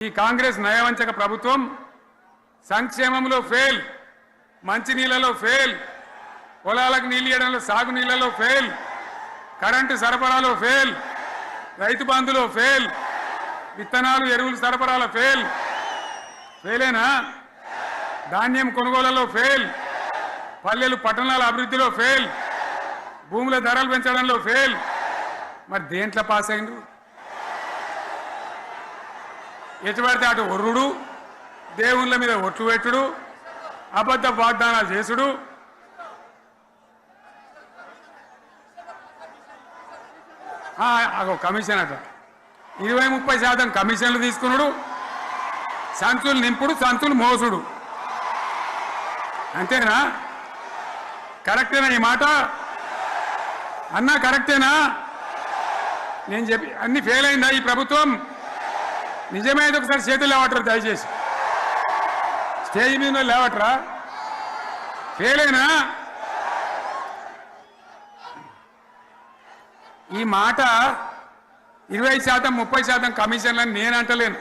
ఈ కాంగ్రెస్ నయవంచక ప్రభుత్వం సంక్షేమంలో ఫెయిల్ మంచినీళ్ళలో ఫెయిల్ పొలాలకు నీళ్ళు ఇవ్వడంలో సాగు ఫెయిల్ కరెంటు సరఫరాలో ఫెయిల్ రైతు బంధులో ఫెయిల్ విత్తనాలు ఎరువులు సరఫరాలో ఫెయిల్ ఫెయిలేనా ధాన్యం కొనుగోలలో ఫెయిల్ పల్లెలు పట్టణాల అభివృద్ధిలో ఫెయిల్ భూముల ధరలు పెంచడంలో ఫెయిల్ మరి దేంట్లో పాస్ అయిండు ఎటు పడితే అటు ఒర్రుడు దేవుళ్ళ మీద ఒట్లు పెట్టుడు అబద్ధ వాగ్దానాలు చేసుడు. అగో కమిషన్ అట. ఇరవై ముప్పై శాతం కమిషన్లు తీసుకున్నాడు సంచులు నింపుడు సంచులు మోసుడు. అంతేనా? కరెక్టేనా ఈ మాట? అన్నా కరెక్టేనా? నేను చెప్పి అన్ని ఫెయిల్ అయిందా ఈ ప్రభుత్వం? నిజమైతే ఒకసారి చేతులు లేవట్రా దయచేసి. స్టేజ్ మీద లేవట్రా. ఫెయిల్ ఈ మాట ఇరవై శాతం ముప్పై శాతం కమిషన్లని నేను అంటలేను.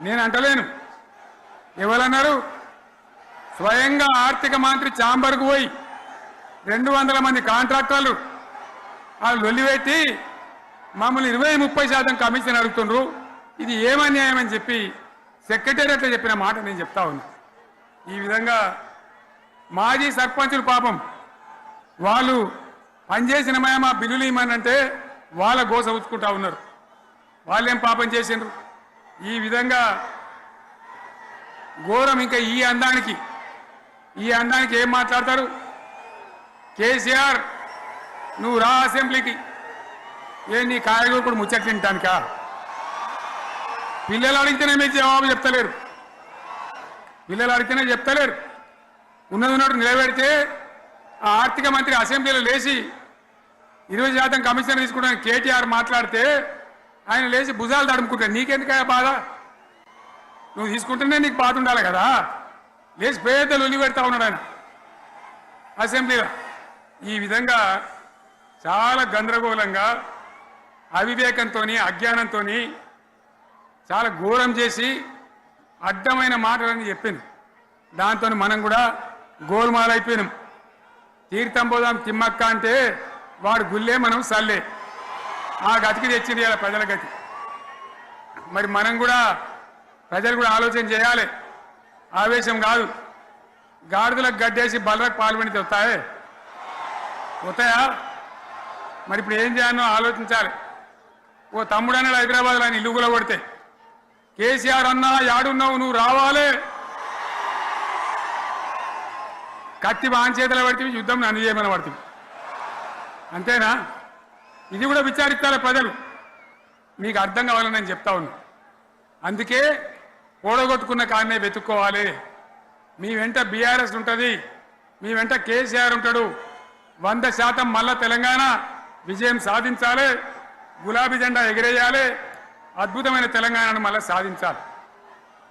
నేను అంటలేను. ఎవరన్నారు? స్వయంగా ఆర్థిక మంత్రి చాంబర్కు పోయి రెండు వందల మంది కాంట్రాక్టర్లు వాళ్ళు లొల్లిపెట్టి మమ్మల్ని ఇరవై ముప్పై శాతం కమిషన్ అడుగుతుండ్రు. ఇది ఏమన్యాయం అని చెప్పి సెక్రటేరియట్లో చెప్పిన మాట నేను చెప్తా ఉన్నా. ఈ విధంగా మాజీ సర్పంచులు పాపం వాళ్ళు పనిచేసిన మా బిల్లులు ఇమ్మనంటే వాళ్ళ గోస ఉంచుకుంటా ఉన్నారు. వాళ్ళేం పాపం చేసిండ్రు? ఈ విధంగా ఘోరం ఇంకా ఈ అందానికి ఈ అందానికి ఏం మాట్లాడతారు? కేసీఆర్ నువ్వు రా అసెంబ్లీకి. ఏ నీ కాయగూరుకుడు ముచ్చట్లు తింటానికా? పిల్లలు అడిగితేనే మీకు జవాబు చెప్తలేరు. పిల్లలు అడిగితేనే చెప్తలేరు. ఉన్నది ఉన్నట్టు నిలబెడితే ఆ ఆర్థిక మంత్రి అసెంబ్లీలో లేచి ఇరవై శాతం కమిషన్ తీసుకుంటాను కేటీఆర్ మాట్లాడితే ఆయన లేచి భుజాలు తడుముకుంటాడు నీకెందుకయ్యా బాధ? నువ్వు తీసుకుంటేనే నీకు బాధ ఉండాలి కదా. లేచి పేదలు ఉల్లి పెడతా ఉన్నాడు ఆయన అసెంబ్లీలో. ఈ విధంగా చాలా గందరగోళంగా అవివేకంతో అజ్ఞానంతో చాలా ఘోరం చేసి అడ్డమైన మాటలని చెప్పింది. దాంతో మనం కూడా గోల్మాలైపోయినాం. తీర్థం పోదాం తిమ్మక్క అంటే వాడు గుల్లే మనం సల్లే. ఆ గతికి తెచ్చింది ఇలా ప్రజల గతి. మరి మనం కూడా ప్రజలు కూడా ఆలోచన చేయాలి. ఆవేశం కాదు. గాడిదలకు గడ్డేసి బలరకు పాల్పడితే వస్తాయే? వస్తాయా? మరి ఇప్పుడు ఏం చేయాలో ఆలోచించాలి. ఓ తమ్ముడన్నాడు హైదరాబాద్లో ఆయన ఇల్లు కూడా కొడితే కేసీఆర్ అన్నా యాడున్నావు నువ్వు రావాలే. కత్తి వాన్ చేతిలో పడితే యుద్ధం నన్ను చేయమని పడుతుంది. అంతేనా? ఇది కూడా విచారిస్తారు ప్రజలు. మీకు అర్థం కావాలని నేను చెప్తా ఉన్నా. అందుకే ఓడగొట్టుకున్న కాన్నే వెతుక్కోవాలి. మీ వెంట బీఆర్ఎస్ ఉంటుంది. మీ వెంట కేసీఆర్ ఉంటాడు. వంద శాతం మళ్ళా తెలంగాణ విజయం సాధించాలి. గులాబీ జెండా ఎగిరేయాలి. అద్భుతమైన తెలంగాణను మళ్ళీ సాధించాలి.